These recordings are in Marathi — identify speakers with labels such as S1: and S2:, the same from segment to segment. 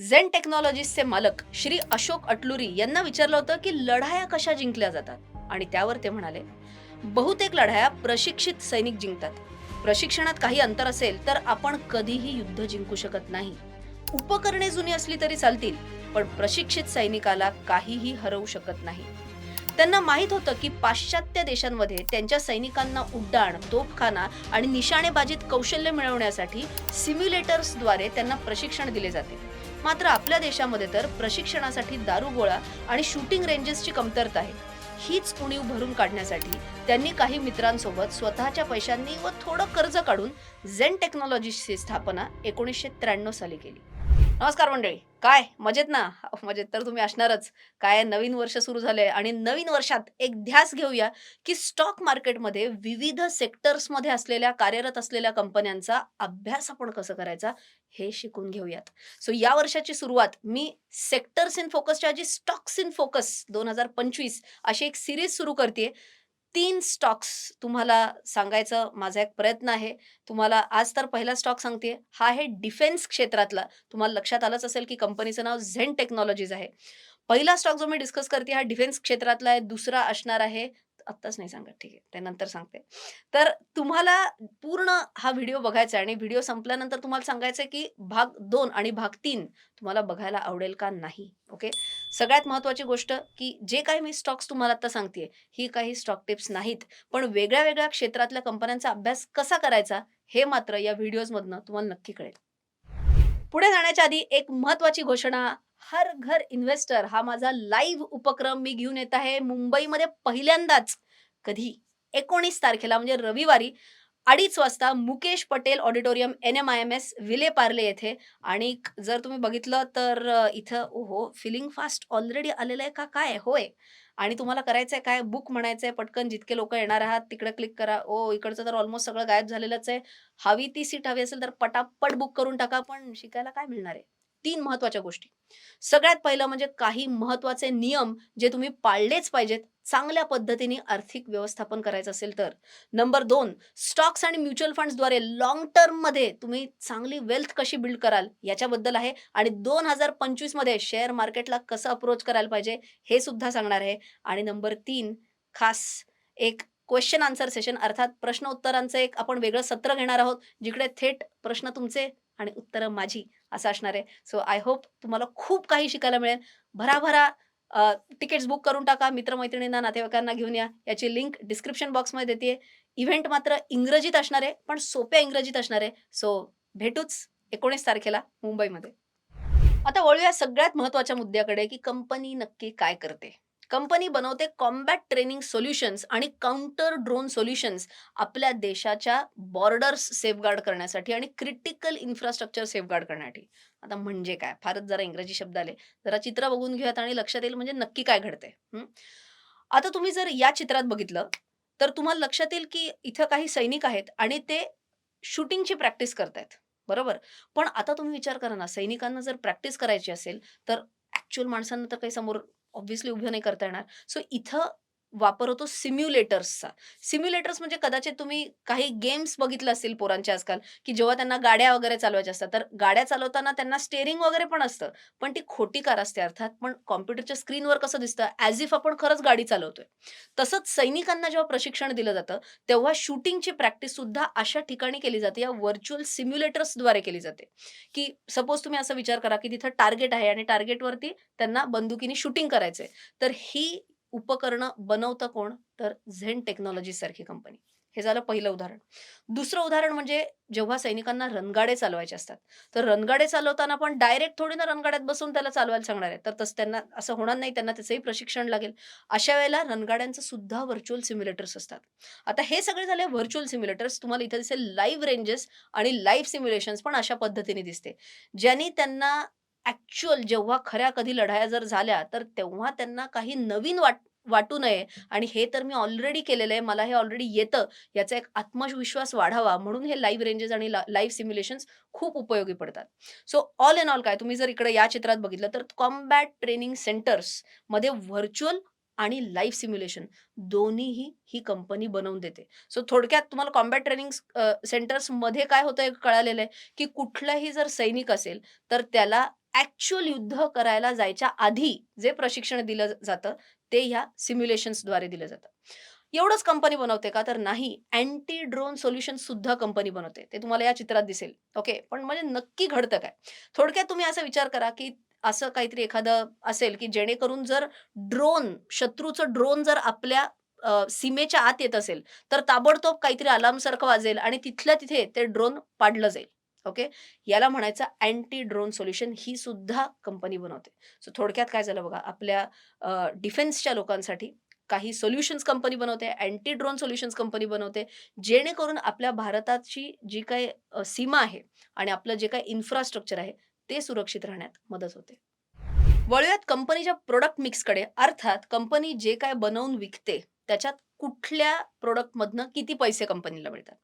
S1: झेन टेक्नॉलॉजीजचे मालक श्री अशोक अटलुरी यांना विचारलं होतं की लढाया कशा जिंकल्या जातात? आणि त्यावर ते म्हणाले बहुतेक लढाया प्रशिक्षित सैनिक जिंकतात. प्रशिक्षणात काही अंतर असेल तर आपण कधीही युद्ध जिंकू शकत नाही. उपकरणे जुनी असली तरी चालतील पण प्रशिक्षित सैनिकाला काहीही हरवू शकत नाही. त्यांना माहीत होतं की पाश्चात्य देशांमध्ये त्यांच्या सैनिकांना उड्डाण तोफखाना आणि निशाणेबाजीत कौशल्य मिळवण्यासाठी सिम्युलेटर्सद्वारे त्यांना प्रशिक्षण दिले जाते. मात्र आपल्या देशामध्ये तर प्रशिक्षणासाठी दारुगोळा आणि शूटिंग रेंजेसची कमतरता आहे. हीच उणीव भरून काढण्यासाठी त्यांनी काही मित्रांसोबत स्वतःच्या पैशांनी व थोडं कर्ज काढून झेन टेक्नॉलॉजीची स्थापना एकोणीसशे त्र्याण्णव साली केली. नमस्कार मंडळी. काय? मजेत ना? मजेत तर तुम्ही असणारच. काय नवीन वर्ष सुरू झालंय आणि नवीन वर्षात एक ध्यास घेऊया की स्टॉक मार्केटमध्ये विविध सेक्टर्समध्ये असलेल्या कार्यरत असलेल्या कंपन्यांचा अभ्यास आपण कसं करायचा? हे शिकून घेऊयात. सो या वर्षाची सुरुवात मी सेक्टर्स इन फोकसच्या जी स्टॉक्स इन फोकस दोन हजार पंचवीस अशी एक सिरीज सुरू करते. तीन स्टॉक्स तुम्हाला सांगायचं माझा एक प्रयत्न आहे. तुम्हाला आज तर पहिला स्टॉक सांगते. हा आहे डिफेन्स क्षेत्रातला. तुम्हाला लक्षात आलंच असेल की कंपनीचं नाव झेन टेक्नॉलॉजीज आहे. पहिला स्टॉक जो मी डिस्कस करते हा डिफेन्स क्षेत्रातला आहे. दुसरा असणार आहे आत्ताच नाही सांगत ठीक आहे. ते नंतर सांगते. तर तुम्हाला पूर्ण हा व्हिडिओ बघायचा आहे आणि व्हिडिओ संपल्यानंतर तुम्हाला सांगायचं आहे की भाग दोन आणि भाग तीन तुम्हाला बघायला आवडेल का नाही ओके? सगळ्यात महत्त्वाची गोष्ट की जे काही मी स्टॉक्स तुम्हाला आता सांगते ही काही स्टॉक टिप्स नाहीत. पण वेगळ्या वेगळ्या क्षेत्रातल्या कंपन्यांचा अभ्यास कसा करायचा हे मात्र या व्हिडिओजमधनं तुम्हाला नक्की कळेल. पुढे जाण्याच्या आधी एक महत्वाची घोषणा हर घर इन्व्हेस्टर हा माझा लाईव्ह उपक्रम मी घेऊन येत आहे. मुंबईमध्ये पहिल्यांदाच कधी एकोणीस तारखेला म्हणजे रविवारी अडीच वाजता Mukesh Patel auditorium N M I M S Vile Parle येथे. आणि जर तुम्ही बघितलं तर इथं ओहो फिलिंग फास्ट ऑलरेडी आलेलं आहे का? काय होय. आणि तुम्हाला करायचं आहे काय? बुक म्हणायचं आहे पटकन जितके लोक येणार आहात तिकडे क्लिक करा. ओ इकडचं तर ऑलमोस्ट सगळं गायब झालेलंच आहे. हवी ती सीट हवी असेल तर पटापट बुक करून टाका पण शिकायला काय मिळणार आहे? तीन महत्त्वाच्या गोष्टी. सगळ्यात पहिलं म्हणजे काही महत्त्वाचे नियम जे तुम्ही पाळलेच पाहिजेत चांगल्या पद्धतीने आर्थिक व्यवस्थापन करायचं असेल तर. नंबर दोन स्टॉक्स आणि म्युच्युअल फंड्सद्वारे लॉंग टर्ममध्ये तुम्ही चांगली वेल्थ कशी बिल्ड कराल याच्याबद्दल आहे. आणि दोन हजार पंचवीसमध्ये शेअर मार्केटला कसं अप्रोच करायला पाहिजे हे सुद्धा सांगणार आहे. आणि नंबर तीन खास एक क्वेश्चन आन्सर सेशन अर्थात प्रश्न उत्तरांचं एक आपण वेगळं सत्र घेणार आहोत जिकडे थेट प्रश्न तुमचे आणि उत्तरं माझी. असं असणार आहे. सो आय होप तुम्हाला खूप काही शिकायला मिळेल. भराभरा तिकीट्स बुक करून टाका. मित्रमैत्रिणींना नातेवाईकांना घेऊन या. याची लिंक डिस्क्रिप्शन बॉक्समध्ये देते. इव्हेंट मात्र इंग्रजीत असणार आहे पण सोप्या इंग्रजीत असणार आहे. सो भेटूच एकोणीस तारखेला मुंबईमध्ये. आता वळूया सगळ्यात महत्त्वाच्या मुद्द्याकडे की कंपनी नक्की काय करते. कंपनी बनवते कॉम्बॅट ट्रेनिंग सोल्युशन्स आणि काउंटर ड्रोन सोल्युशन्स आपल्या देशाच्या बॉर्डर्स सेफगार्ड करण्यासाठी आणि क्रिटिकल इन्फ्रास्ट्रक्चर सेफगार्ड करण्यासाठी. आता म्हणजे काय? फारच जरा इंग्रजी शब्द आले. जरा चित्र बघून घेऊयात आणि लक्षात येईल म्हणजे नक्की काय घडते आता तुम्ही जर या चित्रात बघितलं तर तुम्हाला लक्षात येईल की इथं काही सैनिक आहेत आणि ते शूटिंगची प्रॅक्टिस करतायत. बरोबर? पण आता तुम्ही विचार करा ना सैनिकांना जर प्रॅक्टिस करायची असेल तर ऍक्च्युअल माणसांना तर काही समोर ऑब्व्हियसली उभं नाही करता येणार. सो इथं वापर होतो सिम्युलेटर्सचा. सिम्युलेटर्स म्हणजे कदाचित तुम्ही काही गेम्स बघितलं असतील पोरांच्या आजकाल की जेव्हा त्यांना गाड्या वगैरे चालवायच्या असतात तर गाड्या चालवताना त्यांना स्टेअरिंग वगैरे पण असतं. पण ती खोटी कार असते अर्थात पण कॉम्प्युटरच्या स्क्रीनवर कसं दिसतं ॲज इफ आपण खरंच गाडी चालवतोय. तसंच सैनिकांना जेव्हा प्रशिक्षण दिलं जातं तेव्हा शूटिंगची प्रॅक्टिस सुद्धा अशा ठिकाणी केली जाते या व्हर्च्युअल सिम्युलेटर्सद्वारे केली जाते. की सपोज तुम्ही असा विचार करा की तिथं टार्गेट आहे आणि टार्गेटवरती त्यांना बंदुकीने शूटिंग करायचंय. तर ही उपकरणं बनवतं कोण? तर झेन टेक्नॉलॉजी सारखी कंपनी. हे झालं पहिलं उदाहरण. दुसरं उदाहरण म्हणजे जेव्हा सैनिकांना रणगाडे चालवायचे असतात तर रणगाडे चालवताना पण डायरेक्ट थोडी ना रणगाड्यात बसून त्याला चालवायला सांगणार आहे तर तसं त्यांना असं होणार नाही त्यांना त्याचंही प्रशिक्षण लागेल. अशा वेळेला रणगाड्यांचं सुद्धा व्हर्च्युअल सिम्युलेटर्स असतात. आता हे सगळे झाले व्हर्च्युअल सिम्युलेटर्स तुम्हाला इथे दिसेल लाईव्ह रेंजेस आणि लाईव्ह सिम्युलेशन्स पण अशा पद्धतीने दिसते. ज्यांनी त्यांना ऍक्च्युअल जेव्हा खऱ्या कधी लढाया जर झाल्या तर तेव्हा त्यांना काही नवीन वाट वाटू नये. आणि हे तर मी ऑलरेडी केलेलं आहे. मला हे ऑलरेडी येतं. याचा एक आत्मविश्वास वाढावा. म्हणून हे लाईव्ह रेंजेस आणि लाईव्ह सिम्युलेशन्स खूप उपयोगी पडतात. सो ऑल इन ऑल काय? तुम्ही जर इकडे या चित्रात बघितलं तर कॉम्बॅट ट्रेनिंग सेंटर्समध्ये व्हर्च्युअल आणि लाईव्ह सिम्युलेशन दोन्हीही ही कंपनी बनवून देते. सो थोडक्यात तुम्हाला कॉम्बॅट ट्रेनिंग सेंटर्समध्ये काय होतं कळालेलं आहे? की कुठलाही जर सैनिक असेल तर त्याला ऍक्च्युअल युद्ध करायला जायच्या आधी जे प्रशिक्षण दिलं जातं, ते ह्या सिम्युलेशन्सद्वारे दिलं जातं. एवढंच कंपनी बनवते का? तर नाही. अँटी ड्रोन सोल्युशन सुद्धा कंपनी बनवते. ते तुम्हाला या चित्रात दिसेल. ओके. पण म्हणजे नक्की घडतं काय? थोडक्यात तुम्ही असा विचार करा, की असं काहीतरी एखादं असेल, की जेणेकरून जर ड्रोन, शत्रूचं ड्रोन जर आपल्या सीमेच्या आत येत असेल, तर ताबडतोब काहीतरी अलार्मसारखं वाजेल आणि तिथल्या तिथे ते ड्रोन पाडलं जाईल. ओके. याला म्हणायचं अँटी ड्रोन सोल्युशन ही सुद्धा कंपनी बनवते. सो थोडक्यात काय झालं बघा, आपल्या डिफेन्सच्या लोकांसाठी काही सोल्युशन्स कंपनी बनवते, अँटी ड्रोन सोल्युशन्स कंपनी बनवते, जेणेकरून आपल्या भारताची जी काही सीमा आहे आणि आपलं जे काही इन्फ्रास्ट्रक्चर आहे, ते सुरक्षित राहण्यात मदत होते. वळूयात कंपनीच्या प्रोडक्ट मिक्सकडे. अर्थात कंपनी जे काय बनवून विकते, त्याच्यात कुठल्या प्रोडक्टमधनं किती पैसे कंपनीला मिळतात.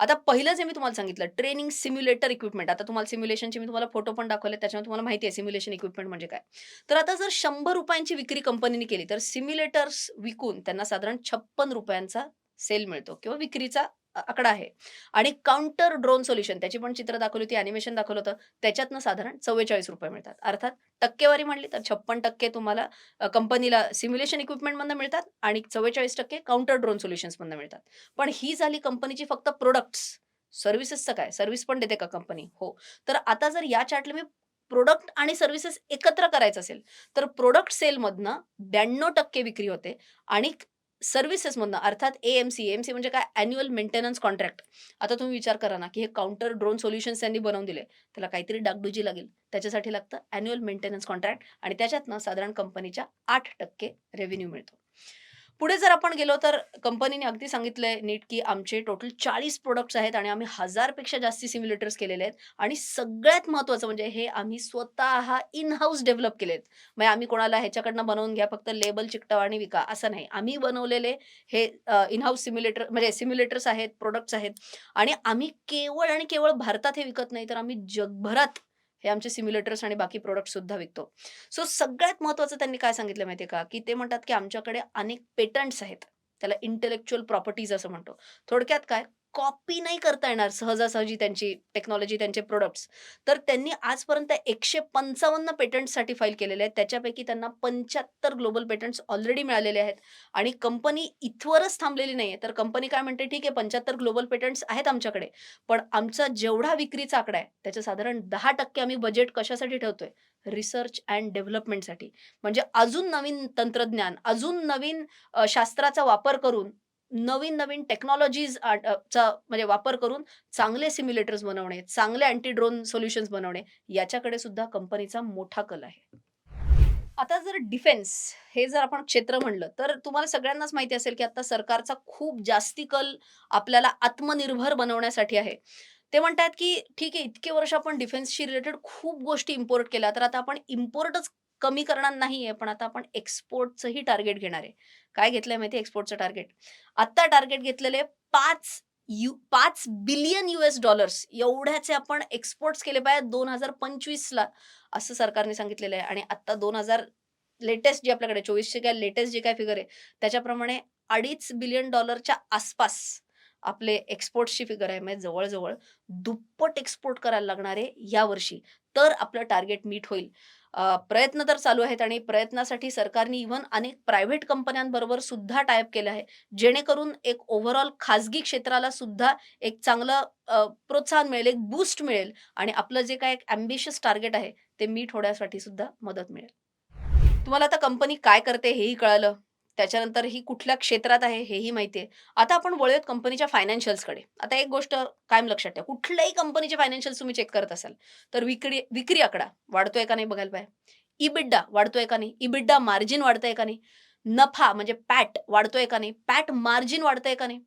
S1: आता पहिलं जे मी तुम्हाला सांगितलं ट्रेनिंग सिम्युलेटर इक्विपमेंट. आता तुम्हाला सिम्युलेशनचे मी तुम्हाला फोटो पण दाखवले. त्याच्यामुळे तुम्हाला माहिती आहे सिम्युलेशन इक्विपमेंट म्हणजे काय. तर आता जर शंभर रुपयांची विक्री कंपनीने केली, तर सिम्युलेटर्स विकून त्यांना साधारण छप्पन रुपयांचा सेल मिळतो किंवा विक्रीचा आकडा आहे. आणि काउंटर ड्रोन सोल्युशन त्याची पण चित्र दाखवली होती, अॅनिमेशन दाखवलं होतं. त्याच्यातनं साधारण ₹44 मिळतात. अर्थात टक्केवारी म्हणली तर 56% तुम्हाला कंपनीला सिम्युलेशन इक्विपमेंटमधनं मिळतात आणि 44% काउंटर ड्रोन सोल्युशन्समधनं मिळतात. पण ही झाली कंपनीची फक्त प्रोडक्ट्स सर्व्हिसेसचं काय? सर्व्हिस पण देते का कंपनी? हो. तर आता जर या चार्टला मी प्रोडक्ट आणि सर्व्हिसेस एकत्र करायचं असेल, तर प्रोडक्ट सेलमधनं 92% विक्री होते आणि सर्व्हिसेसमधनं अर्थात ए-एम-सी. एम सी म्हणजे काय? Annual maintenance contract. आता तुम्ही विचार करा ना, की हे काउंटर ड्रोन सोल्युशन्स त्यांनी बनवून दिले. त्याला काहीतरी डागडुजी लागेल. त्याच्यासाठी लागतं ॲन्युअल मेंटेनन्स कॉन्ट्रॅक्ट आणि त्याच्यातनं साधारण कंपनीच्या आठ टक्के रेव्हेन्यू मिळतो. पुढे जर आपण गेलो तर कंपनीने अगदी सांगितलंय नीट, की आमचे टोटल चाळीस प्रोडक्ट्स आहेत आणि आम्ही 1000 पेक्षा जास्ती सिम्युलेटर्स केलेले आहेत. आणि सगळ्यात महत्त्वाचं म्हणजे हे आम्ही स्वतः इन हाऊस डेव्हलप आहेत म्हणजे आम्ही कोणाला ह्याच्याकडनं बनवून घ्या, फक्त लेबल चिकटवा आणि विका असं नाही. आम्ही बनवलेले हे in house in house simulator म्हणजे सिम्युलेटर्स आहेत, प्रोडक्ट्स आहेत. आणि आम्ही केवळ आणि केवळ भारतात हे विकत नाही, तर आम्ही जगभरात हे आमचे सिम्युलेटर्स आणि बाकी प्रोडक्ट सुद्धा विकतो. सो सगळ्यात महत्त्वाचं त्यांनी काय सांगितलं माहिती आहे का? की ते म्हणतात, की आमच्याकडे अनेक पेटंट्स आहेत. त्याला इंटेलेक्च्युअल प्रॉपर्टीज असं म्हणतो. थोडक्यात काय? कॉपी नाही करता येणार सहजासहजी त्यांची टेक्नॉलॉजी, त्यांचे प्रोडक्ट्स तर त्यांनी आजपर्यंत 155 पेटंट्ससाठी फाईल केलेले आहेत. त्याच्यापैकी त्यांना 75 ग्लोबल पेटंट्स ऑलरेडी मिळालेले आहेत आणि कंपनी इथवरच थांबलेली नाहीये. तर कंपनी काय म्हणते, "ठीक आहे 75 ग्लोबल पेटंट्स आहेत आमच्याकडे, पण आमचा जेवढा विक्रीचा आकडा आहे, त्याचं साधारण 10% आम्ही बजेट कशासाठी ठेवतोय? रिसर्च अँड डेव्हलपमेंटसाठी." म्हणजे अजून नवीन तंत्रज्ञान, अजून नवीन शास्त्राचा वापर करून नवीन-नवीन टेक्नॉलॉजीज चा म्हणजे वापर करून चांगले सिम्युलेटर्स बनवणे, चांगले अँटी ड्रोन सोल्युशन्स बनवणे, याच्याकडे सुद्धा कंपनीचा मोठा कल आहे. आता जर डिफेन्स हे जर आपण क्षेत्र म्हणलं, तर तुम्हाला सगळ्यांनाच माहिती असेल, की आता सरकारचा खूप जास्ती कल आपल्याला आत्मनिर्भर बनवण्यासाठी आहे. ते म्हणतात की ठीक आहे इतके वर्ष आपण डिफेन्सशी रिलेटेड खूप गोष्टी इम्पोर्ट केल्या, तर आता आपण इम्पोर्टच कमी करणार नाहीये, पण आता आपण एक्सपोर्टचंही टार्गेट घेणार आहे. काय घेतलंय माहिती आहे एक्सपोर्टचं टार्गेट? आत्ता टार्गेट घेतलेले पाच यू पाच बिलियन युएस डॉलर्स एवढ्याचे आपण एक्सपोर्ट्स केले पाहिजे दोन हजार पंचवीसला असं सरकारने सांगितलेलं आहे आणि आत्ता 2000 लेटेस्ट जे आपल्याकडे चोवीसशे काय लेटेस्ट जे काय फिगर आहे, त्याच्याप्रमाणे $2.5 बिलियन डॉलरच्या आसपास आपले एक्सपोर्टची फिगर आहे. म्हणजे जवळजवळ दुप्पट एक्सपोर्ट करायला लागणार आहे यावर्षी. तर आपलं टार्गेट मीट होईल. प्रयत्न तर चालू आहेत आणि प्रयत्नासाठी सरकारने इव्हन अनेक प्रायव्हेट कंपन्यांबरोबर सुद्धा टाय केलं आहे. जेणेकरून एक ओव्हरऑल खाजगी क्षेत्राला सुद्धा एक चांगलं प्रोत्साहन मिळेल, एक बूस्ट मिळेल आणि आपलं जे काय एक अम्बिशियस टार्गेट आहे, ते मीट होण्यासाठी सुद्धा मदत मिळेल. तुम्हाला आता कंपनी काय करते हेही कळालं. त्याच्यानंतर ही कुठल्या क्षेत्रात आहे हेही माहिती आहे. आता आपण वळूयात कंपनीच्या फायनान्शियल्सकडे. आता एक गोष्ट कायम लक्षात ठेवा. कुठल्याही कंपनीचे फायनान्शियल्स तुम्ही चेक करत असाल, तर विक्री विक्री आकडा वाढतोय का नाही बघायला पाहिजे. इबिड्डा वाढतोय का नाही? इबिड्डा मार्जिन वाढतंय का नाही? नफा म्हणजे पॅट वाढतोय का नाही? पॅट मार्जिन वाढतंय का नाही?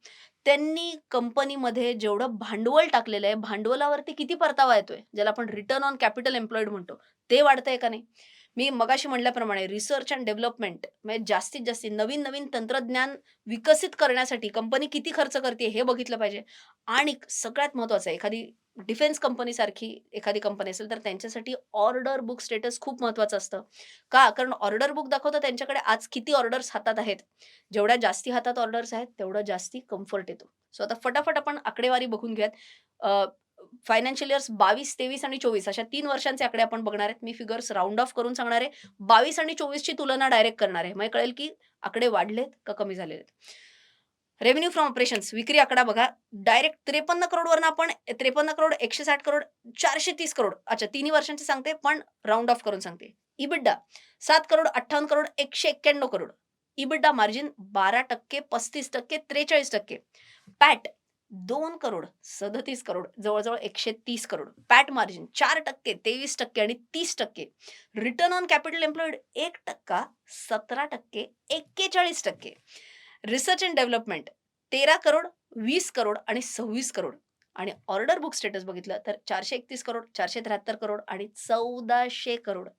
S1: त्यांनी कंपनीमध्ये जेवढं भांडवल टाकलेलं आहे, भांडवलावरती किती परतावा येतोय, ज्याला आपण रिटर्न ऑन कॅपिटल एम्प्लॉईड म्हणतो, ते वाढतंय का नाही? मी मगाशी म्हटल्याप्रमाणे रिसर्च अँड डेव्हलपमेंट म्हणजे जास्तीत जास्त नवीन-नवीन तंत्रज्ञान विकसित करण्यासाठी कंपनी किती खर्च करते हे बघितलं पाहिजे. आणि सगळ्यात महत्त्वाचं आहे, एखादी डिफेन्स कंपनीसारखी एखादी कंपनी असेल, तर त्यांच्यासाठी ऑर्डर बुक स्टेटस खूप महत्त्वाचं असतं. का? कारण ऑर्डर बुक दाखवतं त्यांच्याकडे आज किती ऑर्डर्स हातात आहेत. जेवढ्या जास्ती हातात ऑर्डर्स आहेत, तेवढं जास्ती कम्फर्ट येतो. सो आता फटाफट आपण आकडेवारी बघून घ्यात फायनान्शियल इयर्स बावीस तेवीस आणि चोवीस अशा तीन वर्षांचे आकडे आपण बघणार आहेत. मी फिगर्स राऊंड ऑफ करून सांगणार आहे. बावीस आणि चोवीसची तुलना डायरेक्ट करणार आहे. मग कळेल की आकडे वाढलेत का कमी झालेले आहेत रेव्हेन्यू फ्रॉम ऑपरेशन्स विक्री आकडा बघा. डायरेक्ट त्रेपन्न करोडवरनं आपण त्रेपन्न करोड एकशे साठ करोड चारशे तीस करोड अच्छा तिन्ही वर्षांचे सांगते पण राऊंड ऑफ करून सांगते. इबिड्डा सात करोड अठ्ठावन्न करोड एकशे एक्क्याण्णव करोड इबिड्डा मार्जिन बारा टक्के पस्तीस टक्के त्रेचाळीस टक्के. पॅट दोन करोड सदतीस करोड जवळजवळ एकशे तीस करोड. पॅट मार्जिन चार टक्के तेवीस टक्के आणि तीस टक्के. रिटर्न ऑन कॅपिटल एम्प्लॉईड एक टक्का सतरा टक्के एक्केचाळीस टक्के. रिसर्च अँड डेव्हलपमेंट तेरा करोड वीस करोड आणि सव्वीस करोड. आणि ऑर्डर बुक स्टेटस बघितलं तर चारशे एकतीस करोड चारशे त्र्याहत्तर करोड आणि चौदाशे crore.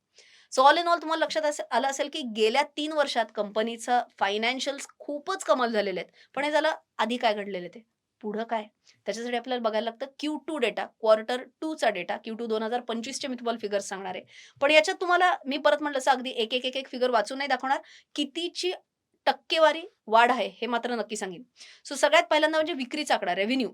S1: So all in all तुम्हाला लक्षात असे- आलं असेल की गेल्या तीन वर्षात कंपनीचं फायनान्शियल्स खूपच कमाल झालेले आहेत. पण हे झालं आधी काय घडलेले ते? पुढं काय? त्याच्यासाठी आपल्याला बघायला लागतं क्यू टू डेटा क्वार्टर टूचा डेटा क्यू टू दोन हजार पंचवीसचे मी तुम्हाला फिगर सांगणार आहे. पण याच्यात तुम्हाला मी परत म्हटलं असं अगदी एक एक एक एक फिगर वाचून नाही दाखवणार. कितीची टक्केवारी वाढ आहे हे मात्र नक्की सांगेन. सो सगळ्यात पहिल्यांदा म्हणजे विक्रीचा आकडा रेव्हेन्यू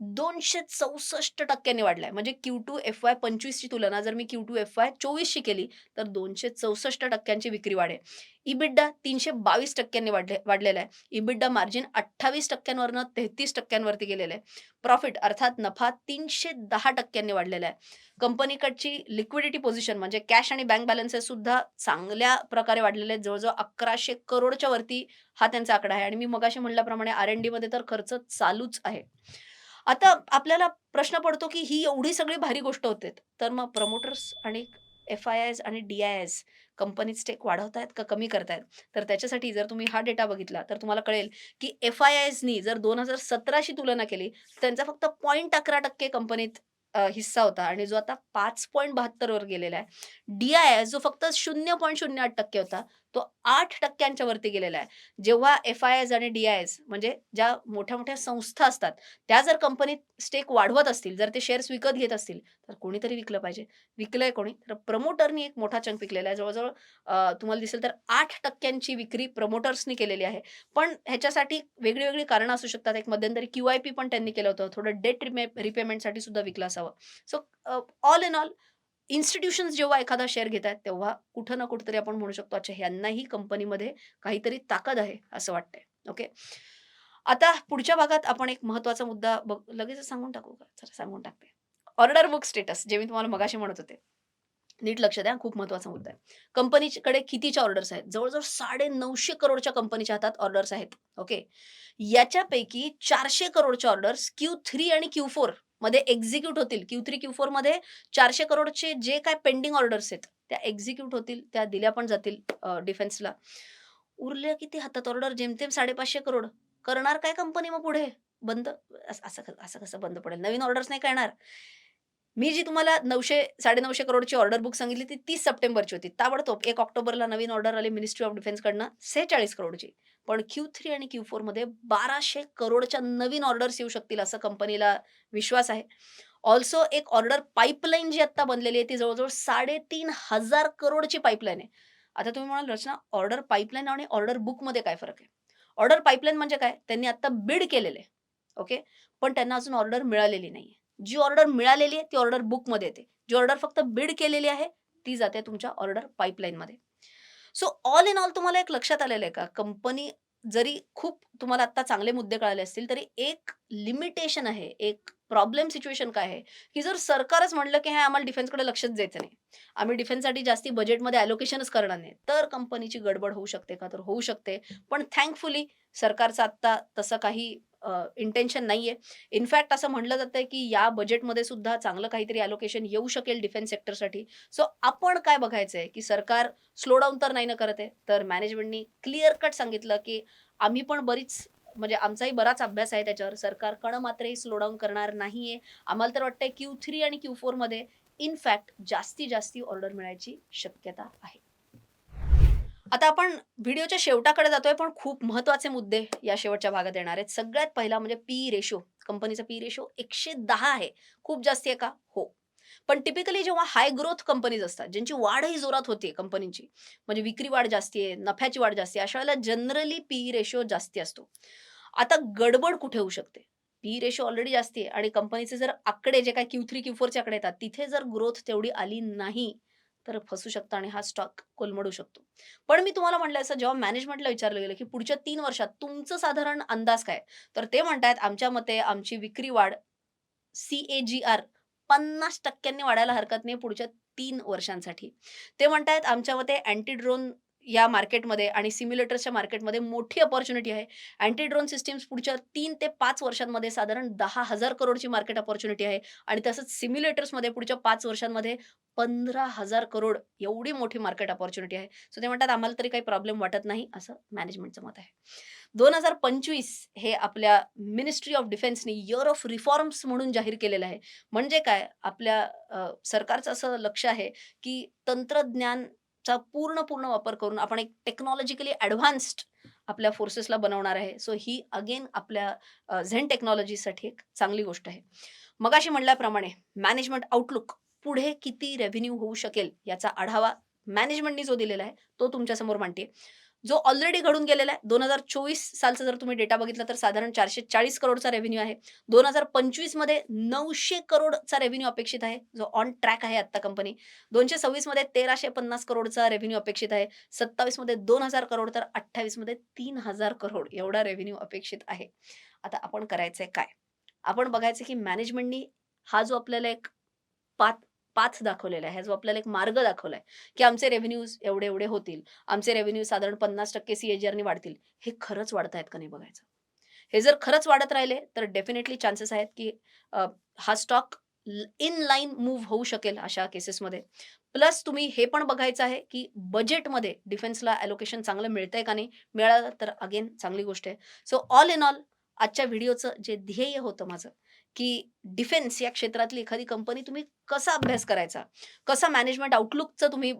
S1: दोनशे चौसष्ट टक्क्यांनी वाढलाय. म्हणजे क्यू टू एफ वाय पंचवीसची तुलना जर मी क्यू टू एफ वाय चोवीसशी केली तर दोनशे चौसष्ट टक्क्यांची विक्री वाढ आहे इबिड्डा तीनशे बावीस टक्क्यांनी वाढले वाढलेला आहे. इबिड्डा मार्जिन अठ्ठावीस टक्क्यांवरनं तेहतीस टक्क्यांवरती गेलेलं आहे. प्रॉफिट अर्थात नफा तीनशे दहा टक्क्यांनी वाढलेला आहे. कंपनीकडची लिक्विडिटी पोझिशन म्हणजे कॅश आणि बँक बॅलन्सेस सुद्धा चांगल्या प्रकारे वाढलेले आहेत. जवळजवळ अकराशे करोडच्या वरती हा त्यांचा आकडा आहे. आणि मी मगाशी म्हणल्याप्रमाणे आर एन डीमध्ये तर खर्च चालूच आहे. आता आपल्याला प्रश्न पडतो की ही एवढी सगळी भारी गोष्ट होते. तर मग प्रमोटर्स आणि एफ आय एस आणि डी आय एस कंपनीत स्टेक वाढवतायत का कमी करतायत? तर त्याच्यासाठी जर तुम्ही हा डेटा बघितला तर तुम्हाला कळेल की एफ आय एसनी जर दोन हजार सतराशी तुलना केली त्यांचा फक्त पॉईंट अकरा टक्के कंपनीत हिस्सा होता आणि जो आता पाच पॉईंट बहात्तरवर गेलेला आहे. डी आय एस जो फक्त शून्य पॉईंट शून्य आठ टक्के होता तो आठ टक्क्यांच्या वरती गेलेला आहे. जेव्हा एफ आय एस आणि डी आय एस म्हणजे ज्या मोठ्या मोठ्या संस्था असतात त्या जर कंपनीत स्टेक वाढवत असतील जर ते शेअर्स विकत घेत असतील तर कोणीतरी विकलं पाहिजे. विकलंय कोणी? तर प्रमोटरनी एक मोठा चंक विकलेला आहे. जवळजवळ तुम्हाला दिसेल तर आठ टक्क्यांची विक्री प्रमोटर्सनी केलेली आहे. पण ह्याच्यासाठी वेगळी वेगळी कारणं असू शकतात. एक मध्यंतरी क्यू आय पी पण त्यांनी केलं होतं. थोडं डेट रिपेमेंटसाठी सुद्धा विकलं असावं. So all in all institutions जेव्हा एखादा शेअर घेत आहेत तेव्हा कुठं ना कुठंतरी आपण म्हणू शकतो अच्छा ह्यांनाही कंपनीमध्ये काहीतरी ताकद आहे असं वाटतंय. ओके आता पुढच्या भागात आपण एक महत्त्वाचा मुद्दा बघ लगेच सांगून टाकू का? चला सांगून टाकते. ऑर्डर बुक स्टेटस जे मी तुम्हाला मगाशी म्हणत होते. नीट लक्ष द्या खूप महत्त्वाचा मुद्दा आहे. कंपनीकडे कितीच्या ऑर्डर्स आहेत? जवळजवळ साडे नऊशे करोडच्या कंपनीच्या हातात ऑर्डर्स आहेत. ओके याच्यापैकी चारशे करोडच्या ऑर्डर्स क्यू थ्री आणि क्यू फोर मध्ये एक्झिक्यूट होतील. क्यू थ्री क्यू फोरमध्ये चारशे करोडचे जे काय पेंडिंग ऑर्डर्स आहेत त्या एक्झिक्यूट होतील त्या दिल्या पण जातील डिफेन्सला उरल्या किती हातात ऑर्डर जेमतेम साडेपाचशे करोड. करणार काय कंपनी मग पुढे? बंद असं असं असं कसं बंद पडेल? नवीन ऑर्डर्स नाही करणार. मी जी तुम्हाला नऊशे साडेनऊशे करोडची ऑर्डर बुक सांगितली ती तीस सप्टेंबरची होती. ताबडतोब एक ऑक्टोबरला नवीन ऑर्डर आली मिनिस्ट्री ऑफ डिफेन्सकडनं सेहेचाळीस करोडची. पण क्यू थ्री आणि क्यू फोरमध्ये बाराशे करोडच्या नवीन ऑर्डर्स येऊ शकतील असं कंपनीला विश्वास आहे. ऑल्सो एक ऑर्डर पाईपलाईन जी आता बनलेली आहे ती जवळजवळ साडेतीन हजार करोडची पाईपलाईन आहे. आता तुम्ही म्हणाल रचना ऑर्डर पाईपलाईन आणि ऑर्डर बुकमध्ये काय फरक आहे? ऑर्डर पाईपलाईन म्हणजे काय? त्यांनी आत्ता बिड केलेले ओके पण त्यांना अजून ऑर्डर मिळालेली नाही जी ऑर्डर मिळालेली आहे ती ऑर्डर बुकमध्ये येते. जी ऑर्डर फक्त बिड केलेली आहे ती जाते तुमच्या ऑर्डर पाईपलाईनमध्ये सो ऑल इन ऑल तुम्हाला एक लक्षात आलेलं आहे का? कंपनी जरी खूप तुम्हाला आता चांगले मुद्दे कळाले असतील तरी एक लिमिटेशन आहे एक प्रॉब्लेम सिच्युएशन काय आहे? की जर सरकारच म्हणलं की हा आम्हाला डिफेन्सकडे लक्षच द्यायचं नाही. आम्ही डिफेन्ससाठी जास्ती बजेटमध्ये ॲलोकेशनच करणार नाही. तर कंपनीची गडबड होऊ शकते का? तर होऊ शकते. पण थँकफुली सरकारचं आत्ता तसं काही इंटेन्शन नाहीये. इनफॅक्ट असं म्हटलं जातं की या बजेटमध्ये सुद्धा चांगलं काहीतरी ॲलोकेशन येऊ शकेल डिफेन्स सेक्टरसाठी सो आपण काय बघायचंय की सरकार स्लो डाऊन तर नाही ना करत आहे. तर मॅनेजमेंटनी क्लिअर कट सांगितलं की आम्ही पण बरीच म्हणजे आमचाही बराच अभ्यास आहे त्याच्यावर. सरकार कण मात्रही स्लो डाऊन करणार नाहीये. आम्हाला तर वाटतंय क्यू थ्री आणि क्यू फोरमध्ये इनफॅक्ट जास्ती जास्ती ऑर्डर मिळायची शक्यता आहे. आता आपण व्हिडिओच्या शेवटाकडे जातोय पण खूप महत्त्वाचे मुद्दे या शेवटच्या भागात येणार आहेत. सगळ्यात पहिला म्हणजे पी रेशो कंपनीचा पी रेशो एकशे दहा आहे. खूप जास्ती आहे का? हो. पण टिपिकली जेव्हा हाय ग्रोथ कंपनीज असतात ज्यांची वाढही जोरात होते कंपनीची म्हणजे विक्री वाढ जास्ती आहे नफ्याची वाढ जास्ती आहे अशा वेळेला जनरली पी रेशो जास्ती असतो. आता गडबड कुठे होऊ शकते? पी रेशो ऑलरेडी जास्त आहे आणि कंपनीचे जर आकडे जे काही क्यू थ्री क्यू फोरचे आकडे येतात तिथे जर ग्रोथ तेवढी आली नाही तर फसू शकतं आणि हा स्टॉक कोलमडू शकतो. पण मी तुम्हाला म्हटलं असं जेव्हा मॅनेजमेंटला विचारलं गेलं की पुढच्या तीन वर्षात तुमचं साधारण अंदाज काय? तर ते म्हणतायत आमच्या मते आमची विक्री वाढ सी ए जी आर पन्नास टक्क्यांनी वाढायला हरकत नाही पुढच्या तीन वर्षांसाठी. ते म्हणतायत आमच्या मते अँटी ड्रोन या मार्केटमध्ये आणि सिम्युलेटर्सच्या मार्केटमध्ये मोठी अपॉर्च्युनिटी आहे. अँटी ड्रोन सिस्टीम्स पुढच्या तीन ते पाच वर्षांमध्ये साधारण दहा हजार करोडची मार्केट अपॉर्च्युनिटी आहे. आणि तसंच सिम्युलेटर्समध्ये पुढच्या पाच वर्षांमध्ये पंधरा हजार करोड एवढी मोठी मार्केट अपॉर्च्युनिटी आहे. सो ते म्हणतात आम्हाला तरी काही प्रॉब्लेम वाटत नाही असं मॅनेजमेंटचं मत आहे. दोन हजार पंचवीस हे आपल्या मिनिस्ट्री ऑफ डिफेन्सनी इयर ऑफ रिफॉर्म्स म्हणून जाहीर केलेलं आहे. म्हणजे काय? आपल्या सरकारचं असं लक्ष आहे की तंत्रज्ञान चा पूर्ण पूर्ण वापर करून आपण एक टेक्नॉलॉजिकली ॲडव्हान्स्ड आपल्या फोर्सेसला बनवणार आहे. सो ही अगेन आपल्या झेन टेक्नॉलॉजीसाठी एक चांगली गोष्ट आहे. मगाशी म्हणल्याप्रमाणे मॅनेजमेंट आउटलुक पुढे किती रेव्हेन्यू होऊ शकेल याचा आढावा मॅनेजमेंटनी जो दिलेला आहे तो तुमच्यासमोर मांडते. जो ऑलरेडी घडून गेलेला आहे. दोन हजार चोवीस सालचा जर तुम्ही डेटा बघितला तर साधारण चारशे चाळीस करोडचा रेव्हेन्यू आहे. दोन हजार पंचवीसमध्ये नऊशे करोडचा रेव्हेन्यू अपेक्षित आहे. जो ऑन ट्रॅक आहे आत्ता कंपनी दोनशे सव्वीसमध्ये तेराशे पन्नास करोडचा रेव्हेन्यू अपेक्षित आहे. सत्तावीसमध्ये दोन हजार करोड तर अठ्ठावीसमध्ये तीन हजार करोड एवढा रेव्हेन्यू अपेक्षित आहे. आता आपण करायचंय काय? आपण बघायचं की मॅनेजमेंटनी हा जो आपल्याला एक पात पाथ दाखवलेला आहे. हा जो आपल्याला एक मार्ग दाखवलाय की आमचे रेव्हेन्यूज एवढे एवढे होतील. आमचे रेव्हेन्यू साधारण पन्नास टक्के सीएजीआरनी वाढतील. हे खरंच वाढतायत का नाही बघायचं? हे जर खरंच वाढत राहिले तर डेफिनेटली चान्सेस आहेत की हा स्टॉक इन लाईन मूव्ह होऊ शकेल अशा केसेसमध्ये प्लस तुम्ही हे पण बघायचं आहे की बजेटमध्ये डिफेन्सला ॲलोकेशन चांगलं मिळतंय का नाही? मिळालं तर अगेन चांगली गोष्ट आहे. सो ऑल इन ऑल आजच्या व्हिडिओचं जे ध्येय होतं माझं की डिफेन्स या क्षेत्रातली एखादी कंपनी तुम्ही कसा अभ्यास करायचा? कसा मॅनेजमेंट आउटलुकचा तुम्ही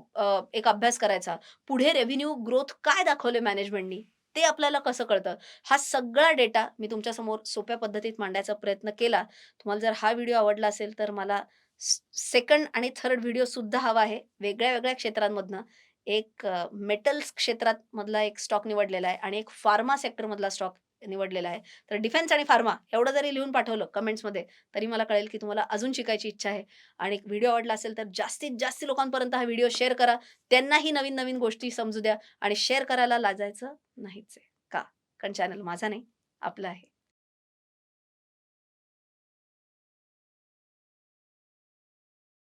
S1: एक अभ्यास करायचा? पुढे रेव्हेन्यू ग्रोथ काय दाखवले मॅनेजमेंटनी ते आपल्याला कसं कळतं? हा सगळा डेटा मी तुमच्यासमोर सोप्या पद्धतीत मांडायचा प्रयत्न केला. तुम्हाला जर हा व्हिडिओ आवडला असेल तर मला सेकंड आणि थर्ड व्हिडिओ सुद्धा हवा आहे. वेगळ्या वेगळ्या क्षेत्रांमधनं. एक मेटल्स क्षेत्रात मधला एक स्टॉक निवडलेला आहे आणि एक फार्मा सेक्टरमधला स्टॉक निवडलेला आहे. तर डिफेन्स आणि फार्मा एवढं जरी लिहून पाठवलं कमेंट्समध्ये तरी मला कळेल की तुम्हाला अजून शिकायची इच्छा आहे. आणि व्हिडिओ आवडला असेल तर जास्तीत जास्त लोकांपर्यंत हा व्हिडिओ शेअर करा. त्यांनाही नवीन नवीन गोष्टी समजू द्या आणि शेअर करायला लाजायचं नाहीच आहे. का? कारण चॅनल माझा नाही आपला आहे.